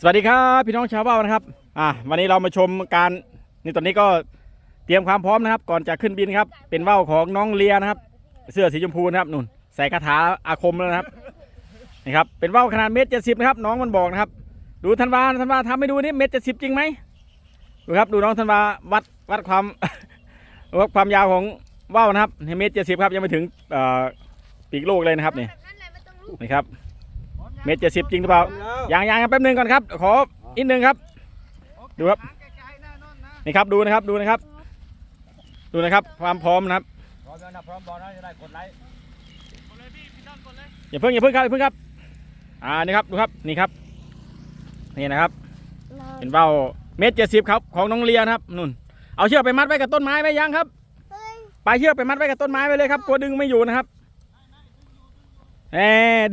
สวัสดีครับพี่น้องชาวบ้านนะครับอ่าวันนี้เรามาชมการนี่ตอนนี้ก็เตรียมความพร้อมนะครับ ก่อนจะขึ้นบินครับ เป็นว่าวของน้องเลียนะครับ เสื้อสีชมพูนะครับนุ่นใส่คาถาอาคมแล้วนะครับนี่ครับเป็นว่าวขนาดเมตรเจ็ดสิบนะครับน้องมันบอกนะครับ ดูธันวาธันวาทำให้ดูนี่เมตรเจ็ดสิบจริงไหมดูครับดูน้องธันวาวัดวัดความวัดความยาวของว่าวนะครับเมตรเจ็ดสิบครับยังไม่ถึงปีกโลกเลยนะครับนี่นี่ครับ เมตรเจ็ดสิบจริงหรือเปล่ายังยังแป๊บหนึงก่อนครับ ขออีกหนึ่งครับ ดูครับ นี่ครับ ดูนะครับ ดูนะครับ ดูนะครับ ความพร้อมนะครับพร้อมแล้วนะพร้อมบอลนะจะได้กดไลค์อย่าเพิ่งอย่าเพิ่งครับอย่าเพิ่งครับ อ่า นี่ครับ ดูครับ นี่ครับ นี่นะครับ เป็นเบ้าเมตรเจ็ดสิบครับ ของน้องเลียนะครับ นุ่น เอาเชือกไปมัดไว้กับต้นไม้ไว้ยังครับ ไปเชือกไปมัดไว้กับต้นไม้ไว้เลยครับ กลัวดึงไม่อยู่นะครับ แหม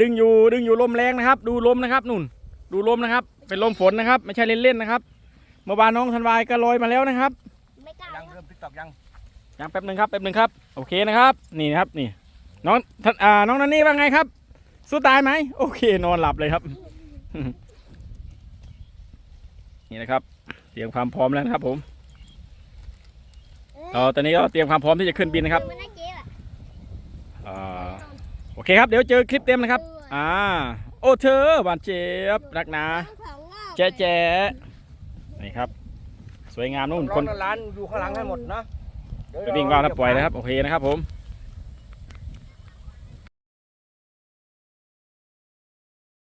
ดึงอยู่ดึงอยู่ลมแรงนะครับ ดูลมนะครับนุ่น ดูลมนะครับ เป็นลมฝนนะครับ ไม่ใช่เล่นๆนะครับเมื่อวานน้องธันวายก็ลอยมาแล้วนะครับไม่กล้ายังเริ่มติ๊กต็อกยังยังแป๊บหนึ่งครับแป๊บหนึ่งครับโอเคนะครับ นี่นะครับนี่ น้องท่านอ่าน้องนันนี่ว่าไงครับ สู้ตายไหมโอเค นอนหลับเลยครับ นี่นะครับ เตรียมความพร้อมแล้วนะครับ ผมเออตอนนี้ก็เตรียมความพร้อมที่จะขึ้นบินนะครับ มันน่าเจ๊อะ อ่า โอเคครับเดี๋ยวเจอคลิปเต็มนะครับ อ่า โอ้เธอหวานเจี๊ยบรักนาของงอกแจ๊ะแจ๊ะนี่ครับ สวยงามนู่นร้คอนนร้านอยู่ข้างหลังให้หมดนะไปวิ่งว่าวแล้วปล่อยนะครับ โอเคนะครับผม